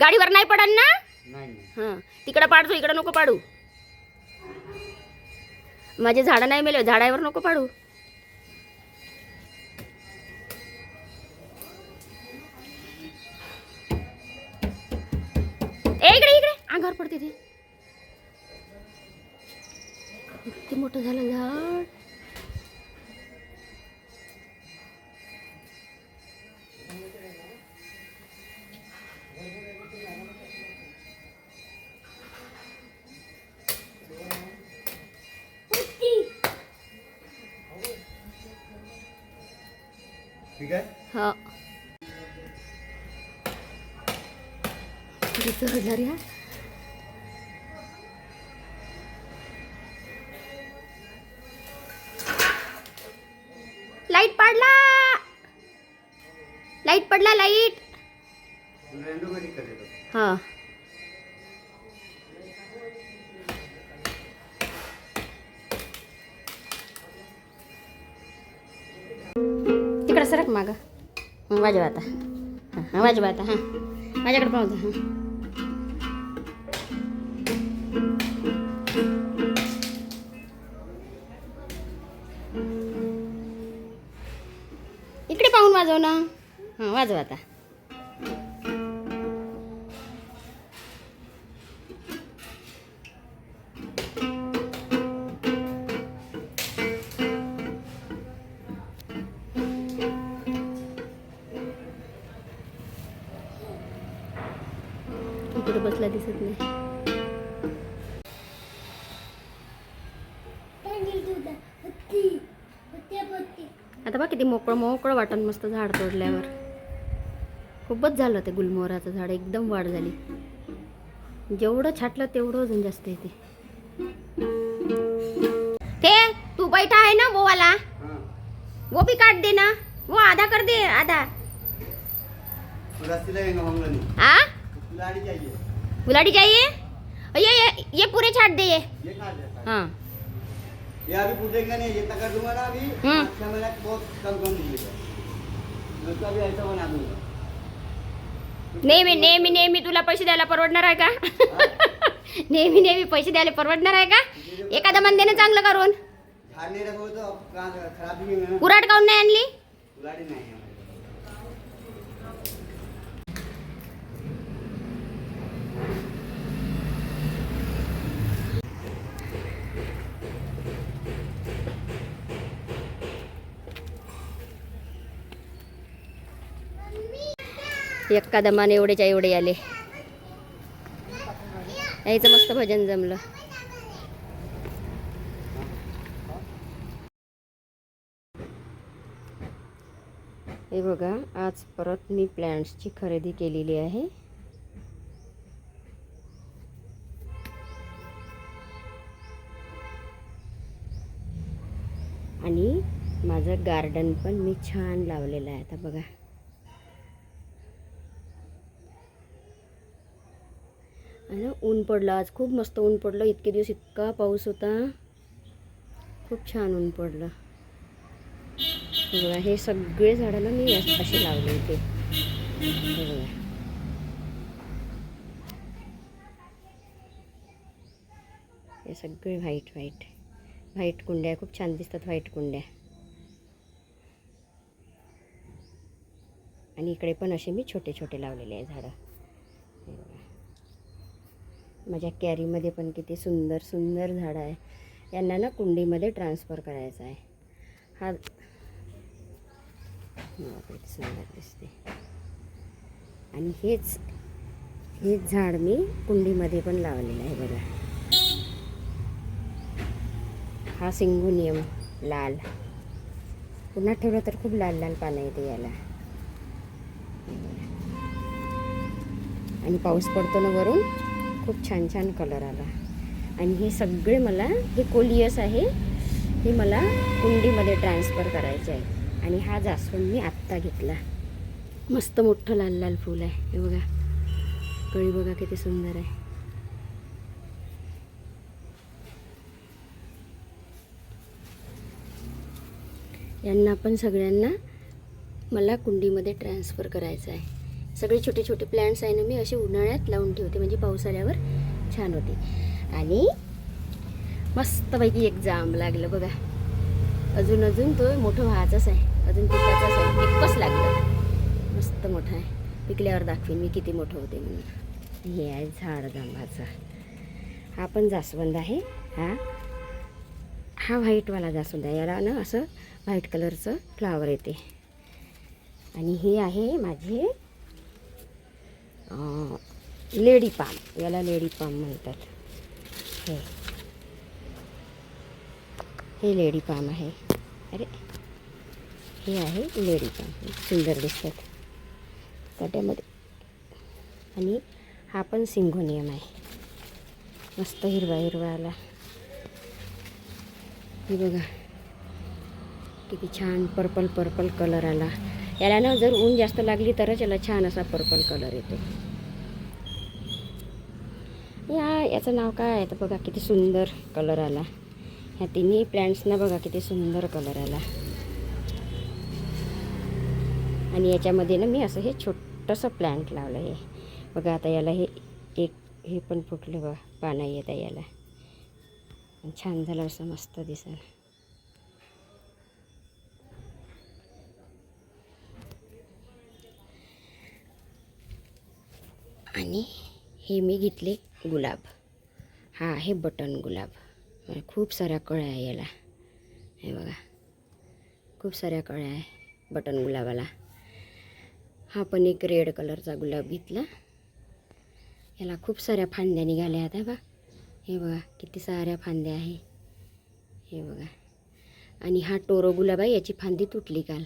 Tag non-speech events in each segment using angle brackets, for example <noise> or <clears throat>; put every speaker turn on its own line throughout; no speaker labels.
गाडीवर नाही पडन ना? हां. तिकडं पाडतो इकडं नको पाडू. माझे झाडं नाही मेले झाडावर नको पाडू. ए इकडे इकडे. अंगावर पडते ते. मोठं झालं झाड. किती चढला रे लाइट पडला! लाइट पडला
लाइट!
हां. तिकडं सरक माग. वाजवा आता. हां हां वाजवा आता हां. माझ्याकडे पाहू हां. आता. कुठे बसला दिसत नाही. आता बा किती मोकळं मोकळं वाटण मस्त झाड तोडल्यावर. खूपच झालं ते गुलमोहराचं झाड एकदम वाढ झाली. जेवढं छाटलं तेवढं अजून जास्त येते ते. तू बैठा आहे ना
गोवाला
वो भी काट दे ना. वो आधा कर दे आधा.
पूरा सिलाएंगे
आ
लाड़ी चाहिए
ये ये ये पूरे छाट दे ये. हाँ.
ये अभी पूछेंगे नहीं ये तक दूंगा ना अभी
हम्म।
छह बहुत कम कम दीजिएगा मैं तो अभी ऐसा बना दूंगा
नेहमी नेहमी नेहमी तुला पैसे द्यायला परवडणार आहे का? <laughs> नेहमी नेहमी पैसे द्यायला परवडणार आहे का? एखादा मन देणं चांगलं करून. कुराट काऊन नाही आणली. एका दमाने एवढेच्या एवढे आले. यायचं मस्त भजन जमलं. हे बघा आज परत मी प्लॅन्ट्सची खरेदी केलेली आहे. आणि माझं गार्डन पण मी छान लावलेलं आहे. आता बघा. ऊन पडलं. आज खूप मस्त ऊन पडलं. इतके दिवस इतका पाऊस होता. खूप छान ऊन पडलं. हे बघा हे सगळे झाडाला मी असे लावले होते. हे बघा. हे सगळे व्हाईट व्हाईट. व्हाईट कुंड्या. खूप छान दिसतात व्हाईट कुंड्या. आणि इकडे पण असे मी छोटे छोटे लावलेले आहे झाडं. माझ्या कॅरीमध्ये पण किती सुंदर सुंदर झाडं आहे. यांना ना कुंडीमध्ये ट्रान्सफर करायचं आहे. हा किती सुंदर दिसते. आणि हेच हेच झाड मी कुंडीमध्ये पण लावलेलं आहे बघा. हा सिंगुनियम लाल. पुन्हा ठेवलं तर खूप लाल लाल पानं येते याला. आणि पाऊस पडतो ना वरून? खूप छान छान कलर आला. आणि हे सगळे मला हे कोलियस आहे हे मला कुंडीमध्ये ट्रान्सफर करायचे आहे. आणि हा जास्वंद मी आत्ता घेतला. मस्त मोठं लाल लाल फूल आहे. हे बघा. कळी बघा किती सुंदर आहे. यांना पण सगळ्यांना मला कुंडीमध्ये ट्रान्सफर करायचं आहे. सगळे छोटे छोटे प्लॅन्ट्स आहे ना मी असे उन्हाळ्यात लावून ठेवते म्हणजे पाऊस आल्यावर छान होते. आणि मस्तपैकी एक जांब लागलं बघा. अजून अजून तो मोठं व्हायचाच आहे. अजून पिकाचाच आहे. एकच लागलं. मस्त मोठं आहे. पिकल्यावर दाखवीन मी किती मोठं होते म्हणून. हे आहे झाड जांबाचं हा पण जास्वंद आहे. हा. हा व्हाईटवाला जास्वंद आहे. याला ना असं व्हाईट कलरचं फ्लावर येते. आणि हे आहे माझे लेडी पाम याला लेडी पाम म्हणतात. हे. हे लेडी पाम आहे. अरे हे आहे लेडी पाम. सुंदर दिसतात. कट्यामध्ये आणि हा पण सिंगोनियम आहे. मस्त हिरवा हिरवा आला. हे बघा किती छान पर्पल पर्पल कलर आला. याला ना जर ऊन जास्त लागली तरच याला छान असा पर्पल कलर येतो. या याचं नाव काय आहे? तर बघा किती सुंदर कलर आला. ह्या तिन्ही प्लॅन्ट्सना बघा किती सुंदर कलर आला. आणि याच्यामध्ये ना मी असं हे छोटंसं प्लॅन्ट लावलं आहे बघा आता याला हे एक हे पण फुटलं बघा. पानं येत आहे याला. छान झालं असं मस्त दिसेल. आणि हे मी घेतले गुलाब. हा आहे बटन गुलाब. खूप साऱ्या कळ्या आहे याला. हे बघा. खूप साऱ्या कळ्या आहे बटन गुलाबाला. हा पण एक रेड कलरचा गुलाब घेतला. याला खूप साऱ्या फांद्या निघाल्या आता बा हे बघा किती साऱ्या फांद्या आहे. हे बघा. आणि हा टोरो गुलाब आहे याची फांदी तुटली काल.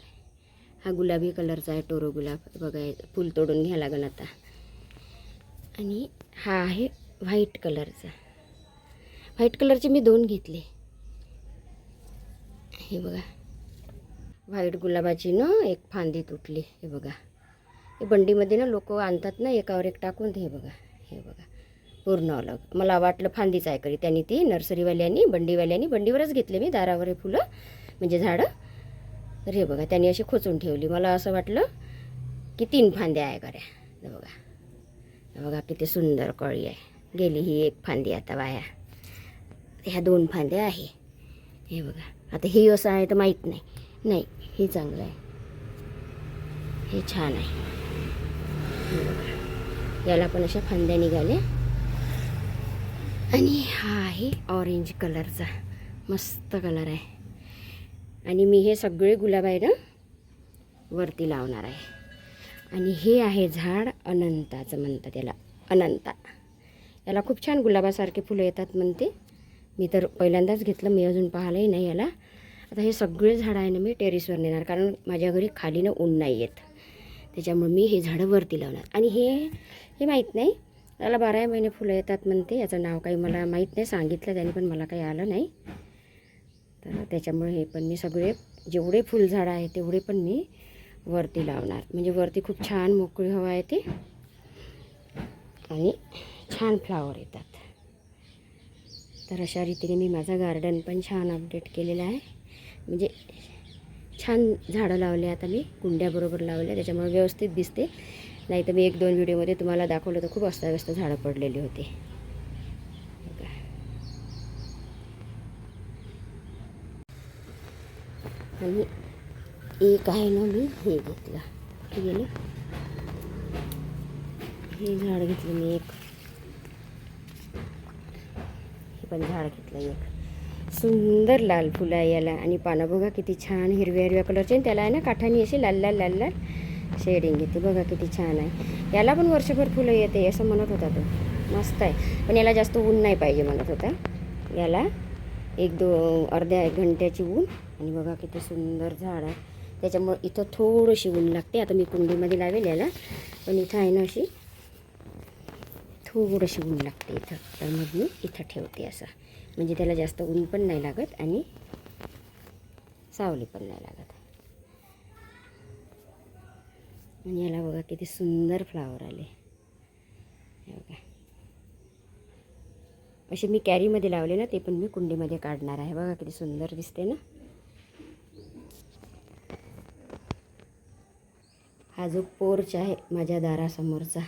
हा गुलाबी कलरचा आहे टोरो गुलाब. बघा फूल फुल तोडून घ्या लागेल आता. आणि हा आहे व्हाईट कलरचा. व्हाईट कलरचे मी दोन घेतले. हे बघा. व्हाईट गुलाबाची ना एक फांदी तुटली. हे बघा. हे बंडीमध्ये ना लोक आणतात ना एकावर एक टाकून हे बघा. हे बघा. पूर्ण अलग. मला वाटलं फांदीच आहे करी त्यांनी ती नर्सरीवाल्यांनी बंडीवाल्यांनी बंडीवरच घेतले मी दारावर हे फुलं म्हणजे झाडं. तर हे बघा त्यांनी अशी खोचून ठेवली. मला असं वाटलं की तीन फांद्या आहे कऱ्या बघा. बघा किती सुंदर कळी आहे. गेली ही एक फांदी आता वाया ह्या दोन फांद्या आहे. हे बघा आता हे असं आहे तर माहीत नाही. नाही हे चांगलं आहे. हे छान आहे. हे बघा याला पण अशा फांद्या निघाल्या. आणि हा आहे ऑरेंज कलरचा मस्त कलर आहे. आणि मी हे सगळे गुलाब आहे ना वरती लावणार आहे. आणि हे आहे झाड अनंताचं म्हणतात त्याला अनंता. याला खूप छान गुलाबासारखे फुलं येतात म्हणते. मी तर पहिल्यांदाच घेतलं मी अजून पाहिलंही नाही याला. आता हे सगळे झाडं आहे ना मी टेरेसवर नेणार कारण माझ्या घरी खालीनं ऊन नाही येत. त्याच्यामुळे मी हे झाडं वरती लावणार. आणि हे हे माहीत नाही. त्याला बाराही महिने फुलं येतात म्हणते. याचं नाव काही मला माहीत नाही. सांगितलं त्याने पण मला काही आलं नाही. तर त्याच्यामुळे हे पण मी सगळे जेवढे फुलझाडं आहे तेवढे पण मी वरती लावणार. म्हणजे वरती खूप छान मोकळी हवा येते. आणि छान फ्लावर येतात. तर अशा रीतीने मी माझं गार्डन पण छान अपडेट केलेला आहे. म्हणजे छान झाडं लावले आता मी कुंड्याबरोबर लावल्या त्याच्यामुळे व्यवस्थित दिसते. नाही तर मी एक दोन व्हिडिओमध्ये तुम्हाला दाखवलं तर खूप अस्ताव्यस्त झाडं पडलेली होती. आणि एक आहे ना मी हे घेतलं. आहे गेलं. हे झाड घेतलं मी एक. हे पण झाड घेतलं एक. सुंदर लाल फुलं आहे याला. आणि पानं बघा किती छान हिरव्या हिरव्या कलरचे. आणि त्याला आहे ना काठाने अशी लाल लाल लाल लाल शेडिंग येते. बघा किती छान आहे. याला पण वर्षभर फुलं येते असं म्हणत होता तो. मस्त आहे. पण याला जास्त ऊन नाही पाहिजे म्हणत होता. याला एक दो अर्ध्या एक घंट्याची ऊन. आणि बघा किती सुंदर झाड आहे. त्याच्यामुळं इथं थोडीशी ऊन लागते. आता मी कुंडीमध्ये लावेल याला. पण इथं आहे ना अशी थोडीशी ऊन लागते इथं. तर मग मी इथं ठेवते असं. म्हणजे त्याला जास्त ऊन पण नाही लागत आणि सावली पण नाही लागत. आणि याला बघा किती सुंदर फ्लावर आले. बघा. असे मी कॅरीमध्ये लावले ना ते पण मी कुंडीमध्ये काढणार आहे. बघा किती सुंदर दिसते ना. हा जो पोर्च आहे माझ्या दारासमोरचा.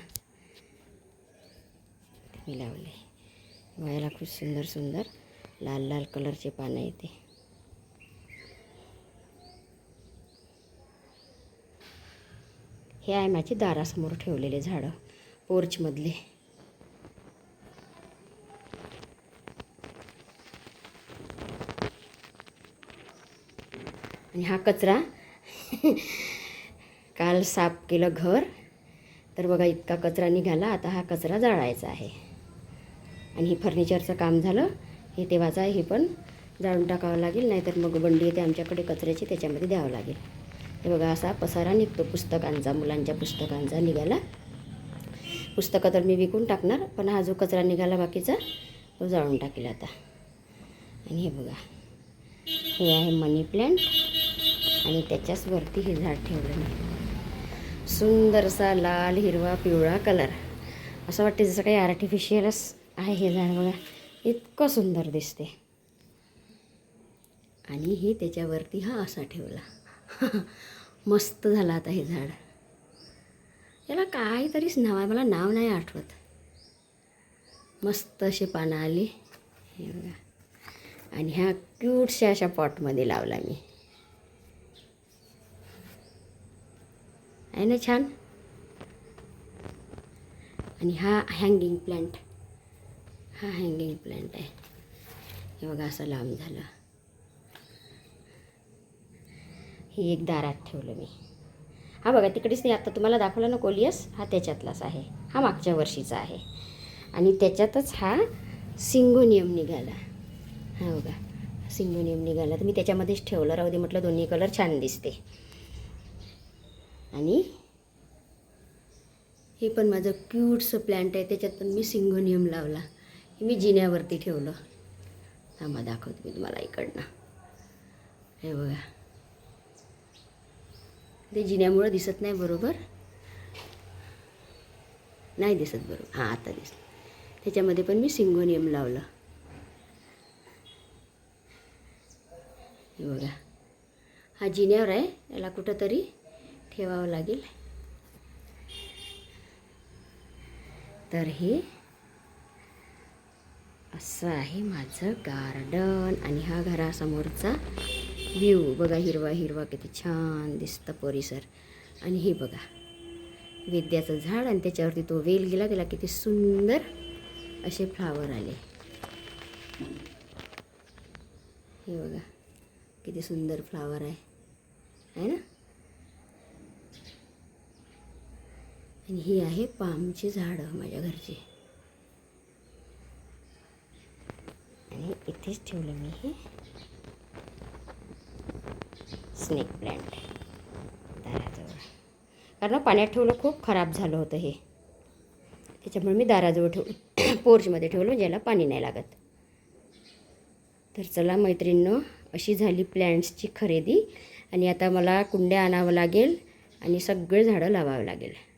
मी लावले. बघायला खूप सुंदर सुंदर लाल लाल कलरचे पानं येते. हे आहे माझे दारासमोर ठेवलेले झाडं पोर्चमधले. आणि हा कचरा <laughs> काल साफ केलं घर. तर बघा इतका कचरा निघाला. आता हा कचरा जाळायचा आहे. आणि हे फर्निचरचं काम झालं. हे तेव्हाचं आहे. हे पण जाळून टाकावं लागेल. नाहीतर मग बंडी येते आमच्याकडे कचऱ्याची. त्याच्यामध्ये द्यावं लागेल. हे बघा असा पसारा निघतो पुस्तकांचा मुलांच्या पुस्तकांचा निघाला पुस्तकं तर मी विकून टाकणार पण हा जो कचरा निघाला बाकीचा तो जाळून टाकेल आता. आणि हे बघा हे आहे मनी प्लॅन्ट आणि त्याच्याच वरती हे झाड ठेवलं नाही. सुंदरसा लाल हिरवा पिवळा कलर असं वाटते जसं काही आर्टिफिशियलच आहे हे झाड बघा. इतकं सुंदर दिसते. आणि हे त्याच्यावरती हा असा ठेवला. <laughs> मस्त झाला आता हे झाड. याला काहीतरीच नाव आहे. मला नाव नाही आठवत. मस्त असे पानं आली. हे बघा. आणि ह्या क्यूटशा अशा पॉटमध्ये लावला मी. आहे ना छान आणि हा हँगिंग प्लांट हा हँगिंग प्लांट आहे हे बघा असं लांब झालं हे एक दारात ठेवलं मी हा बघा तिकडेच नाही आता तुम्हाला दाखवलं ना कोलियस हा त्याच्यातलाच आहे हा मागच्या वर्षीचा आहे आणि त्याच्यातच हा सिंगोनियम निघाला हा बघा सिंगोनियम निघाला तर मी त्याच्यामध्येच ठेवलं राहू दे म्हटलं दोन्ही कलर छान दिसते आणि हे पण माझं क्यूटचं प्लॅन्ट आहे त्याच्यात पण मी सिंगोनियम लावला. हे मी जिन्यावरती ठेवलं. थांबा दाखवते मी तुम्हाला इकडनं. हे बघा. ते जिन्यामुळं दिसत नाही बरोबर. नाही दिसत बरोबर. हां आता दिसलं. त्याच्यामध्ये पण मी सिंगोनियम लावलं. हे बघा. हा जिन्यावर आहे. याला कुठंतरी ठेवावं लागेल. तर हे असं आहे माझं गार्डन आणि हा घरासमोरचा व्ह्यू. बघा हिरवा हिरवा किती छान दिसतं परिसर. आणि हे बघा विद्याचं झाड आणि त्याच्यावरती तो वेल गेला त्याला किती सुंदर असे फ्लावर आले. हे बघा किती सुंदर फ्लावर आहे. आहे ना? आणि ही आहे पामची झाडं माझ्या घरची. आणि इथेच ठेवलं मी हे. स्नेक प्लॅन्ट दाराजवळ. कारण पाण्यात ठेवलं खूप खराब झालं होतं हे. त्याच्यामुळे मी दाराजवळ ठेव <clears throat> पोर्चमध्ये ठेवलं म्हणजे ज्याला पाणी नाही लागत. तर चला मैत्रिणीनं अशी झाली प्लॅन्ट्सची खरेदी. आणि आता मला कुंड्या आणावं लागेल आणि सगळे झाडं लावावं लागेल.